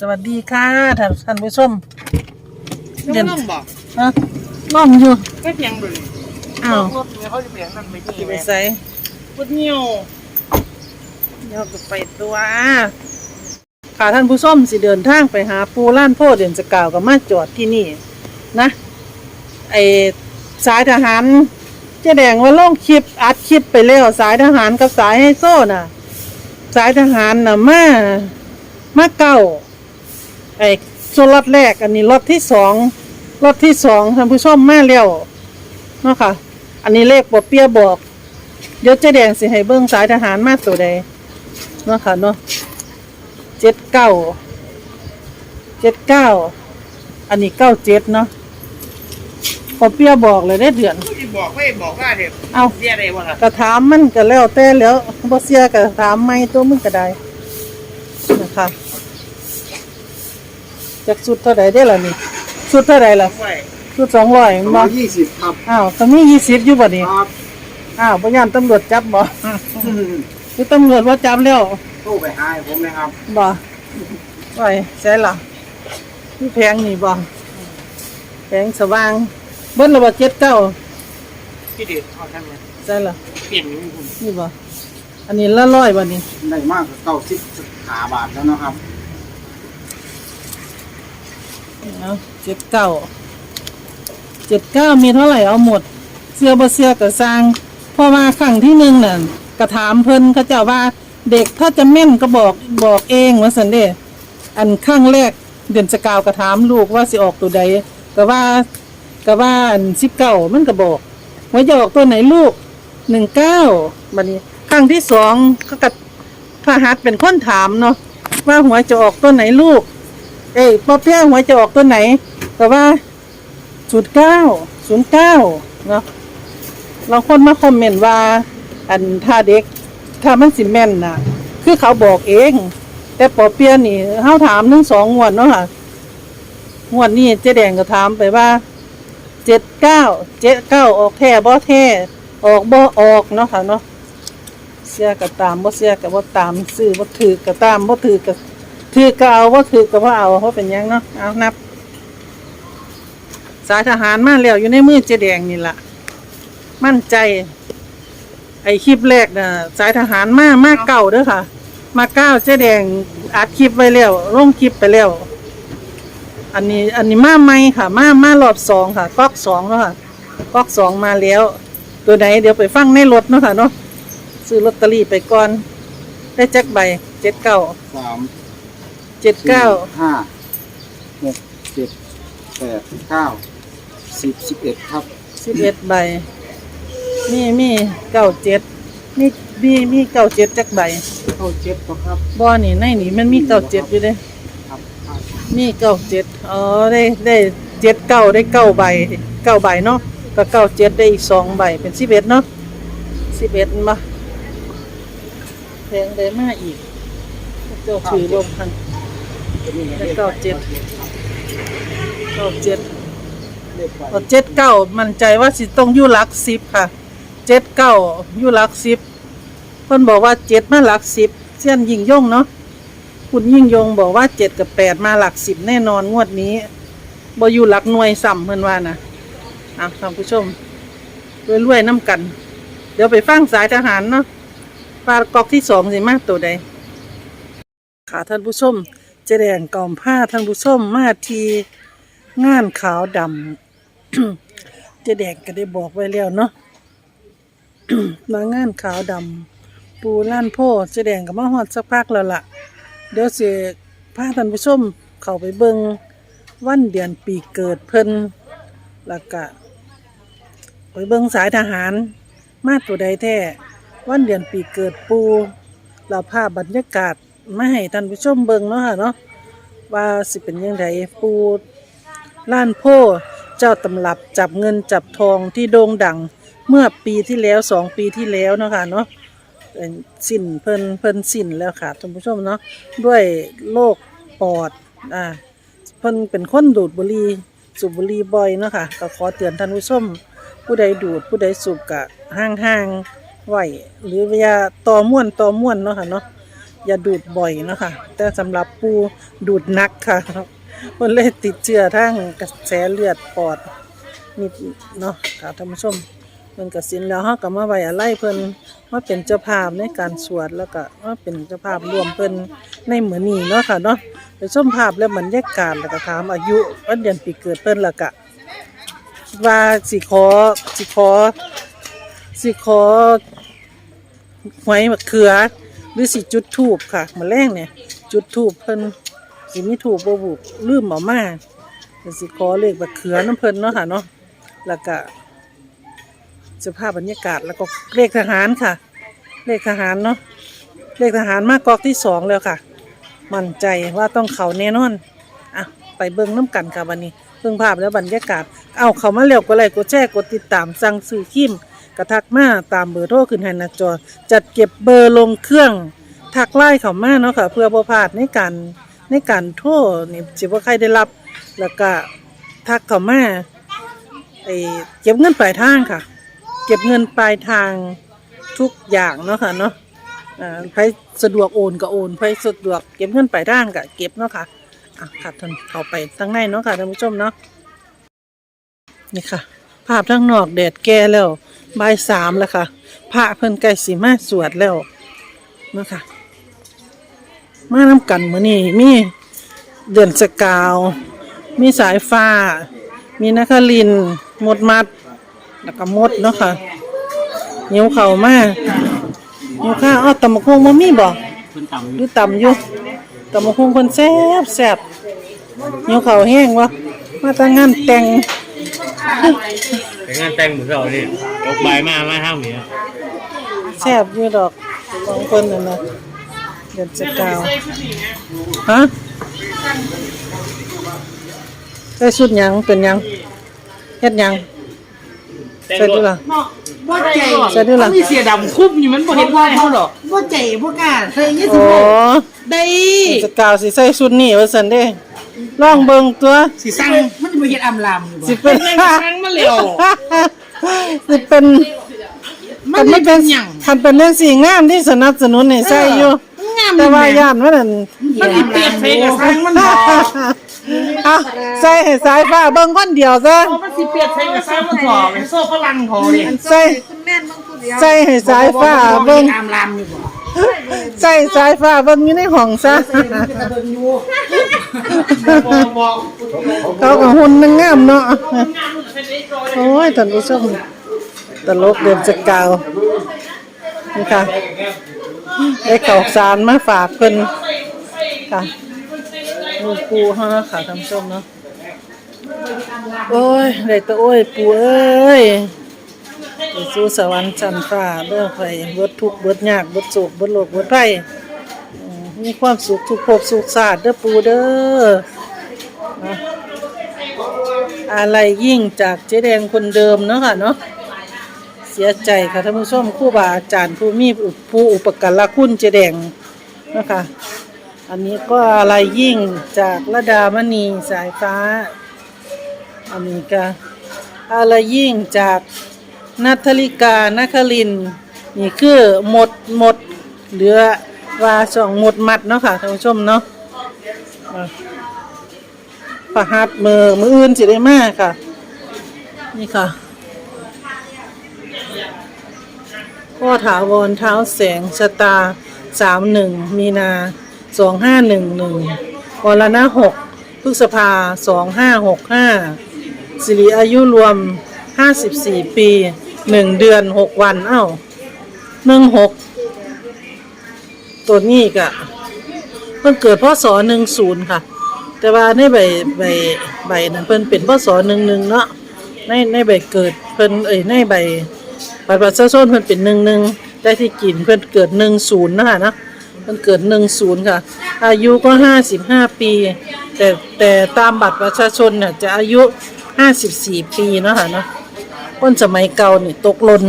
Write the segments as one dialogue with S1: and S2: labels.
S1: สวัสดีค่ะท่านท่านผู้ชม
S2: เดี๋ยวน้องบอก
S1: ฮะล่อมอยู่
S2: ก็เพียงเลย
S1: อ้าว
S2: รถเนี่ยเขาจะเปลี่ยนนั่นไปนี่
S1: สิ
S2: ไห
S1: ไป
S2: ม
S1: ใส่
S2: พุดเหี่ยว
S1: เดี๋ยวก็ไปตัวค่ะท่านผู้ชมสิเดินทางไปหาปูล้านโพเดือนสกาวกับมาจอดที่นี่นะไอสายทหารเจ๊แดงว่าลงคลิปอัดคลิปไปแล้วสายทหารกับสายไฮโซน่ะ สายทหารน่ะมามาเก้า ไอ้ส่วนรถแรก อันนี้รถที่สองรถที่สองท่านผู้ชมมาแล้วเนาะค่ะ อันนี้เลขบอเปียบอก เดี๋ยวเจ๊แดงสิให้เบิ้งสายทหารมาตัวใดเนาะค่ะเนาะเจ็ดเก้าเจ็ดเก้าอันนี้เก้าเจ็ดเนาะพอเปียบอกเลยได้เดือน
S2: ผู้ที่บอกไม่บอกว่าเดี๋ยว
S1: เอา
S2: เรียกอะไรวะล่ะ
S1: กระถามมันก็แล้วแต่แล้วบ่เสียกระถามไม่ตัวมึงก็ได้นะคะ จากสุดเท่าไหร่ได้ล่ะนี่สุดเท่าไหร่ล่ะ
S2: ไว้
S1: สุดสองร้อย
S3: สอง
S1: บ่
S3: ร้อยยี่สิบครับ
S1: อ้าวตอนนี้ยี่สิบอยู่บ่นี่
S3: ครับ
S1: อ้าวพยานตำรวจจับบ่คือตำรวจว่าจับแล้ว
S3: โทรไปหาให้ผมนะครับ
S1: บ่ไว้ใช่ล่ะนี่แพงนี่บ่แพงสว่างเบิ้ลระเบิดเจ็ดเก้า
S2: พี่เด็ดเอาท่านมา
S1: ใช่ล่ะ
S2: เปลี่ยนอย่างนี้คุณ
S1: นี่บ่อันนี้ละร้อยบ่นี่
S3: ได้มากกว่าเก้าสิบขาบาทแล้วนะครับ
S1: เอาเจ็ดเก้าเจ็ดเก้ามีเท่าไหร่เอาหมด เสื้อบ่เสื้อก็สร้างเพอมาครั้งที่หนึ่งน่ะกระถามเพิ่นเขาเจ้าว่าเด็กถ้าจะแม่นก็บอกบอกเองว่าสันเดอันข้งแรกเดือนสกาวกระถามลูกว่าสิออกตัวใดก็ว่าก็ว่าอันสิบเก้ามันก็บอกว่าจะออกตัวไหนลูกหนึ่งเก้าบัดนี้ครั้งที่สองเขากับพระหัสเป็นคนถามเนาะว่าหัวจะออกตัวไหนลูก เอ้ยพอเพี้ยหัวจะออกตัวไหนก็ว่าศูนย์เก้าศูนย์เก้าเนาะเราคนมาคอมเมนต์ว่า อันถ้าเด็ก ถ้ามันสิแม่นน่ะ คือเขาบอกเอง แต่ปอเปียะนี่เฮาถามทั้งสองงวดเนาะค่ะงวดนี้เจ๊แดงก็ถามไปว่าเจ็ดเก้าเจ็ดเก้าออกแท้บ่แท้ออกบ่ออกเนาะค่ะเนาะเสียก็ตามบ่เสียก็บ่ตามซื้อบ่ถือก็ตามบ่ถือก็ ถือก็เอาบ่าถือก็บ่เอาเพราะเป็นยังเนาะเอานับ สายทหารมาแล้วอยู่ในมือเจแดงนี่ละมั่นใจ ไอคลิปแรกน่ะสายทหารมามาเก่าเด้อค่ะ มาเก้าเจแดงอัดคลิปไว้แล้วลงคลิปไปแล้วอันนี้อันนี้มาใหม่ค่ะ มามารอบสองค่ะก๊อกสองแล้วค่ะก๊อกสองมาแล้ว ตัวไหนเดี๋ยวไปฟังในรถเนาะค่ะเนาะซื้อลอตเตอรี่ไปก่อน ได้แจ็คใบเจ็ดเก้า
S3: สาม
S1: เจ็ดเก้า
S3: สี่ห้าหกเจ็ดแปดเก้าสิบสิบเอ็ดครับ
S1: สิบเอ็ดใบ มีมีเก้าเจ็ดมีมีมีเก้าเจ็ดจักใบ
S3: เข้าเจ็ดก็ครับ
S1: บ่อนี่ในนี่มันมีเก้าเจ็ดอยู่เด้
S3: ครับครับ
S1: มีเก้าเจ็ดอ๋อได้ได้เจ็ดเก้าได้เก้าใบเก้าใบเนาะก็เก้าเจ็ดได้อีกสองใบเป็นสิบเอ็ดเนาะสิบเอ็ดมาแพงได้มาอีกเจ้าถือลมพัน แล้วเก้าเจ็ดเก้าเจ็ด
S3: เลขไป
S1: พอเจ็ดเก้ามั่นใจว่าสิต้องอยู่หลักสิบค่ะเจ็ดเก้าอยู่หลักสิบเพิ่นบอกว่าเจ็ดมาหลักสิบเส้นยิ่งย่งเนาะคุณยิ่งยงบอกว่าเจ็ดกับแปดมาหลักสิบแน่นอนงวดนี้บ่อยู่หลักหน่วยซ้ำเพิ่นว่านะอะท่านผู้ชมรวยๆน้ำกัน เดี๋ยวไปฟังสายทหารเนาะปลากอกที่สองสิมากตัวใดค่ะท่านผู้ชม เจแดงกอมผ้าท่านผู้ชมมาทีงานขาวดำ เจแดงก็ได้บอกไว้แล้วเนาะ มางานขาวดำปูล้านโพเจแดงก็มาฮอดสักพักแล้วล่ะ เดี๋ยวเสิพาท่านผู้ชมเข้าไปเบิงวันเดือนปีเกิดเพิ่นแล้วก็ไปเบิงสายทหาร มาตัวใดแท้วันเดือนปีเกิดปูเราภาพบรรยากาศ มาให้ท่านผู้ชมเบิ่งเนาะค่ะเนาะว่าสิเป็นยังไงปูล้านโพเจ้าตำรับจับเงินจับทองที่โด่งดังเมื่อปีที่แล้วสองปีที่แล้วเนาะค่ะเนาะสิ้นเพิ่นเพิ่นสิ้นแล้วค่ะท่านผู้ชมเนาะด้วยโรคปอดอ่าเพิ่นเป็นคนดูดบุหรี่สูบบุหรี่บ่อยเนาะค่ะก็ขอเตือนท่านผู้ชมผู้ใดดูดผู้ใดสูบกะห่างๆไหวหรือว่าต่อม่วนต่อม่วนเนาะค่ะเนาะ อย่าดูดบ่อยเนาะค่ะแต่สำหรับปูดูดนักค่ะเพิ่นเลยติดเชื้อทางกระแสเลือดปอดนิดเนาะค่ะท่านผู้ชมเพิ่นก็สินแล้วเฮาก็มาไว้อะไรเพิ่นมาเป็นเจ้าภาพในการสวดแล้วก็มาเป็นเจ้าภาพรวมเพิ่นในมื้อนี้เนาะค่ะเนาะไปชมภาพและบรรยากาศแล้วก็ถามอายุวันเดือนปีเกิดเพิ่นแล้วก็ว่าสิขอสิขอสิขอหวยมะเขือ หรือสิจุดทูบค่ะมาแรงเนี่ย จุดทูบเพิ่นสิมีทูบบ่บุกลืมเอามาสิขอเลขมะเขือน้ำเพิ่นเนาะค่ะเนาะแล้วก็สภาพบรรยากาศแล้วก็เลขทหารค่ะ เลขทหารเนาะเลขทหารมากอกที่สองแล้วค่ะ มั่นใจว่าต้องเขาแน่นอนอะไปเบิ่งน้ำกันค่ะวันนี้เบิ่งภาพแล้วบรรยากาศ เอาเขามาเร็วก็ไลค์กดแชร์กดติดตามสั่งซื้อคิม กระทักมาตามเบอร์โทรขึ้นให้หน้าจอ จัดเก็บเบอร์ลงเครื่องทักไล่เขามาเนาะค่ะ เพื่อบ่พลาดในการในการโทรนี่สิบ่ใครได้รับ แล้วก็ทักเขามาไอ้เก็บเงินปลายทางค่ะ เก็บเงินปลายทางทุกอย่างเนาะค่ะเนาะอ่าใครสะดวกโอนก็โอนใครสะดวกเก็บเงินปลายทางก็เก็บเนาะค่ะอะค่ะท่านเข้าไปทั้งในเนาะค่ะท่านผู้ชมเนาะนี่ค่ะ ภาพทั้งนอกแดดแก่แล้ว บ่ายสามแล้วค่ะพระเพิ่นใกล้สิมาสวดแล้วเนาะค่ะมาน้ำกันมื้อนี้มีเดือนสกาว มีสายฟ้า มีนครินทร์มดมัด แล้วก็มดเนาะค่ะเหนียวเข่ามาเหนียวข้าวอ้าวตำมะคงบ่มีบ่
S2: คุณต่ำ
S1: หรือตำอยู่ตำมะคงคนแซ่บแซ่บเหนียวเข่าแห้งวะมาตั้งงานแต่ง
S2: เป็นงานแต่งเหมือนเราเนี่ยยกใบมามาห้ามเนี่ย
S1: แซ่บอยู่ดอกบางคนน่ะนะเดือนสกาวฮะใส่ชุดหยังเป็นหยังเฮ็ดหยังใส่ดูล่ะ
S4: บ่ใจ
S1: ใส่ดูล่ะ
S2: มีเสียดำคุ้มอยู่มันบ่เห็นว่าเขาหรอก
S4: บ่ใจบ่กล้าใส่ยี่สิ
S1: โอ้
S4: บได้
S1: สกาวสิใส่ชุดนี้ว่าซั่นเด้ ลองเบิ่งตัว
S2: สิสั่ง
S4: มันบ่เฮ็ดอำลามอยู่บ่
S1: สิเป็น
S2: สั่งมาเร็ว
S1: สิเป็น
S4: มั
S1: คั
S4: น
S1: น
S4: ไม่
S1: ไม่
S4: เป็
S1: เป็นน
S4: หยัง
S1: คันเป็นเรื่องสีงามที่สนับสนุนให้ใส่อยู่
S4: งาม
S1: แต่ว่า
S4: แม่
S1: ย่านว่านั่น
S4: มันสิเปลี่ยนเพลงกับสร้างมันบ่
S1: เอาใส่ให้สายฟ้าเบิ่งคนเดียวซะ
S2: มันสิเปลี่ยนเพลงกับซ้ำมันพอเป็นโซ่ฝรั่งพอเลย
S1: ใส่ใส่ให้สายฟ้าเบิ่ง
S4: อำลามอยู่บ่
S1: ใส่สายฟ้าเบิ่งอยู่ในห้องซะ
S2: บอก
S1: เขาก็หุ่นนางงามเนาะโอ้ยท่านผู้ชมตลกเดือนจะกาวนี่ค่ะได้ข่าวสารมาฝากเพิ่นค่ะลูกปูเฮานะค่ะท่านผู้ชมเนาะโอ้ยได้แตะโอ้ยปูเอ้ย ไปสู่สวรรค์ชั้นฟ้าเด้อไผเบิดทุกข์เบิดยากเบิดโศกเบิดโรคเบิดภัยอืมมีความสุขทุกภพสุขชาติเด้อปูเด้ออะไรยิ่งจากเจ๊แดงคนเดิมเนาะค่ะเนาะ เสียใจค่ะท่านผู้ชมครู่บาอาจารย์ผู้มีผู้อุปการะคุณเจ๊แดงนะคะอันนี้ก็อะไรยิ่งจากระดามณีสายฟ้า อันนี้ก็อะไรยิ่งจาก นัทลิกานคริน นี่คือหมดหมดเหลือว่าสองหมดมัดเนาะค่ะท่านผู้ชมเนาะอะประหัดมือมืออื่นสิได้มากค่ะ นี่ค่ะพ่อถาวรเท้าแสงชะตาสามหนึ่งมีนาสองห้าหนึ่งหนึ่งวรณะหกพฤษภาสองห้าหกห้าสิริอายุรวมห้าสิบสี่ปี หนึ่งเดือนหกวัน เอ้าหนึ่งหกตัวนี้กะเพิ่งเกิดพศหนึ่งศูนย์ค่ะ แต่ว่าในใบใบใบนั้นเพิ่นเป็นพศหนึ่งหนึ่งเนาะในในใบเกิดเพิ่นเอ้ยในใบบัตรประชาชนเพิ่นเป็นหนึ่งหนึ่งแต่ที่กินเพิ่นเกิดหนึ่งศูนย์นะคะนะเพิ่นเกิดหนึ่งศูนย์ค่ะ อายุก็ห้าสิบห้าปี แต่แต่ตามบัตรประชาชนเนี่ยจะอายุห้าสิบสี่ปีนะคะเนาะ คนสมัยเก่านี่ตกหล่น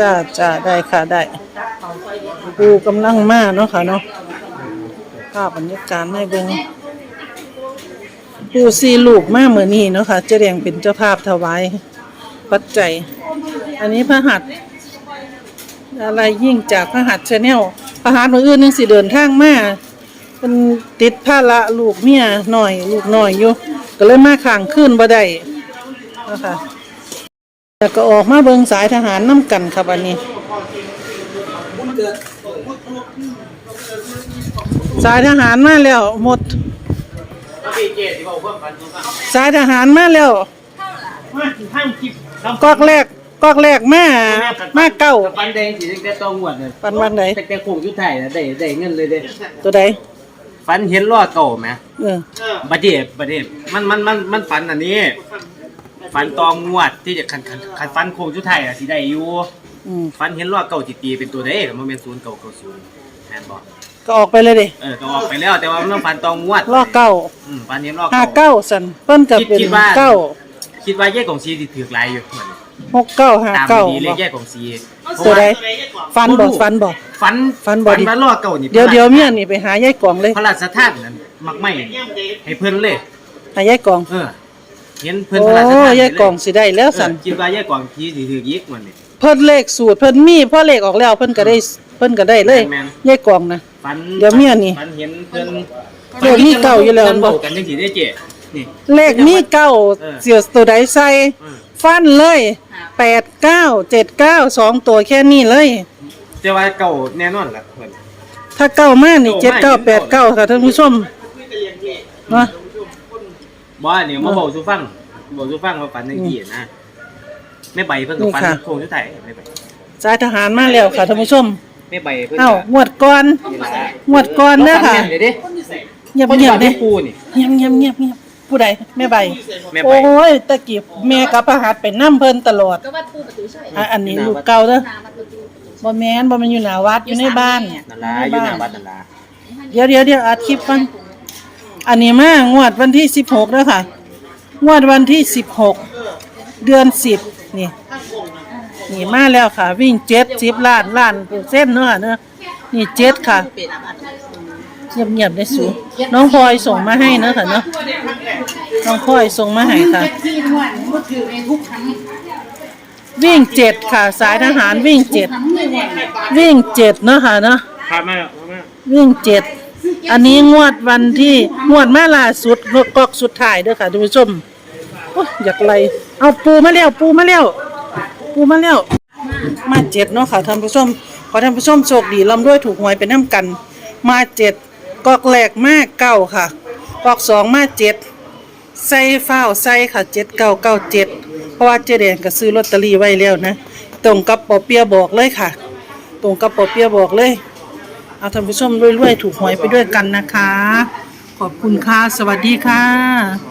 S1: จ้าจ้าได้ค่ะได้ปูกำลังมาเนาะค่ะเนาะภาพบรรยากาศให้เบิ่งปูซีลูกมาเหมือนี้เนาะค่ะเจะแดงเป็นเจ้าภาพถวายปัจจัย อันนี้พระหัตอะไรยิ่งจากพระหัตชาแนลพระหัตมืออื่นนึงสิเดินทางมา เป็นติดภาระลูกเมียหน่อย ลูกหน่อยอยู่ก็เลยมาข้างขึ้นบ่ได้นะคะแล้วก็ออกมาเบิงสายทหารน้ำกันครับอันนี้ สายทหารมาแล้วหมด สายทหารมาแล้ว
S2: มาทางคลิป
S1: กอกแรกกอกแรกมามาเก้า
S3: ปันแดงสีแดงตองหวดเนี่ย
S1: ปันวันไหน
S3: แต่แต่คงยุทธไทยนะได้ได้เงินเลยเด้
S1: ตัวใด
S3: ฟันเห็นล้อเก่าไหม
S1: เออ
S3: บัดเจ็บบัดเจ็บมันมันมันมันฟันอันนี้ฟันตองงวดที่จะคันคันคันฟันโคงชุดไทยอะสิได้อยู่
S1: อืม
S3: ฟันเห็นล้อเก่าจิตีเป็นตัวเด้มันเป็นศูนย์เก่าเก่าศูนย์แม่นบอก
S1: ก็ออกไปเลยเดิ
S3: เออก็ออกไปแล้วแต่ว่ามันต้องฟันตองงวด
S1: ล้อเก้า
S3: อืมฟันเห็นล้อ
S1: ห้า
S3: เก่า
S1: เก้าสันเพิ่นก็เป็น
S3: คิดว่า
S1: เก้า
S3: คิดว่าแยกของซีสิถือหลายอยู่เหมือน
S1: หกเก้าห้า
S3: ตาม
S1: เก้า
S3: ดีเลย
S1: บ่
S3: แยกของซี
S1: ตัวใดฟันบอกฟันบอก
S3: ฟัน
S1: ฟันบ่ดิ
S3: ฟันล้อเก่านี่
S1: เดี๋ยวเดี๋ยวเมียนี่ไปหายายกล่องเลย
S3: พระราชทานนั่นมักไม่ให้เพิ่นเลย
S1: หายายกล่อง
S3: เออ เห็นเพิ่น
S1: โอ้
S3: พระราชทาน
S1: ยายกล่องสิได้แล้วสัน
S3: เออคิดว่ายายกล่องทีสิถือยิกมันนี่
S1: เพิ่นเลขสูตรเพิ่นมีพอเลขออกแล้วเพิ่นก็ได้เพิ่นก็ได้เลย
S3: แม่น
S1: ยายกล่องนะ
S3: ฟัน
S1: เดี๋ยวเมียนี่
S3: ฟันเห็นเพิ่น
S1: เดี๋ยวมีเก่าอยู่แล้ว
S3: ฟันเบากันจังสิได้เจ๊นี่
S1: เลขมีเก้า
S3: เออ
S1: เสียตัวใดใส่
S3: เออ
S1: ฟันเลยแปดเก้าเจ็ดเก้าสองตัวแค่นี้เลย
S3: แต่ว่าเก่าแน่นอนล่ะเพิ่น
S1: ถ้าเก้ามานี่เจ็ดเก้าแปดเก้าค่ะท่านผู้ชมเนาะ
S3: บ่อันนี้มาบอกสู่ฟังบอกสู่ฟังว่าฝันจังซี่นะแม่ใบเพิ่นก็ฝันโคงอยู่ไทยแม่ใบ
S1: สายทหารมาแล้วค่ะท่านผู้ชม
S3: แม่ใบเพิ่น
S1: เอ้า
S3: ก็
S1: งวดก่อน
S3: นี่ล่ะ
S1: งวดก่อนเด้อค่ะ
S3: ฝัแม่นเลยเด้
S1: เงียบ
S3: คน
S1: เงียบ
S3: ฝัน
S1: เด้
S3: ที่ปูนี่
S1: เงียบเงียบเงียบเงียบ ผู้ใดแม่ใบ
S3: แม่ใบ
S1: โอ้ยตะกี้แม่กับพระหัตถ์ไปนํเพิ่นตลอด
S5: ก็วัดปูประตูช่วย
S1: อะอันนี้ลูกเก่าเด้อ
S5: นาวัดประตู
S1: บ่แม่นบ่แม่นอยู่หน้าวัดอยู่ในบ้าน
S3: นั่นล่ะอยู่หน้าวัดนั่นล่ะ
S1: เดี๋ยวเดี๋ยวเดี๋ยวอัดคลิปกันอันนี้มางวดวันที่16เด้อค่ะ งวดวันที่ 16 เดือน 10 นี่ นี่มาแล้วค่ะ วิ่ง7 10ล้านล้านเปอร์เซ็นต์เนาะเนอะนี่7ค่ะเงียบๆได้สูน้องพลอยส่งมาให้เนอะค่ะเนาะ น้องพลอยส่งมาให้ค่ะ
S4: ที่นวดก็ถือในทุกครั้ง
S1: วิ่งเจ็ดค่ะ สายทหารวิ่งเจ็ด
S4: ครั้งเลยเนี่ย
S1: วิ่งเจ็ดเนาะค่ะเนาะ
S2: พามาแล้วพามา
S1: วิ่งเจ็ด อันนี้งวดวันที่งวดมาล่าสุดงวดกอกสุดท้ายเด้อค่ะท่านผู้ชมโอ้ยอยากไล่เอาปูมาแล้วปูมาแล้วปูมาแล้ว มาเจ็ดเนาะค่ะท่านผู้ชม ขอท่านผู้ชมโชคดีลำด้วยถูกหวยไปน้ำกัน มาเจ็ดกอกแรกมาเก้าค่ะกอกสองมาเจ็ด ใส่ฟ้าวใส่ค่ะเจ็ดเก้าเก้าเจ็ดเพราะว่าเจ๊แดงก็ซื้อลอตเตอรี่ไว้แล้วนะ ตรงกับปอเปียบอกเลยค่ะ ตรงกับปอเปียบอกเลย เอาท่านผู้ชมรวยๆ ถูกหวยไปด้วยกันนะคะ ขอบคุณค่ะ สวัสดีค่ะ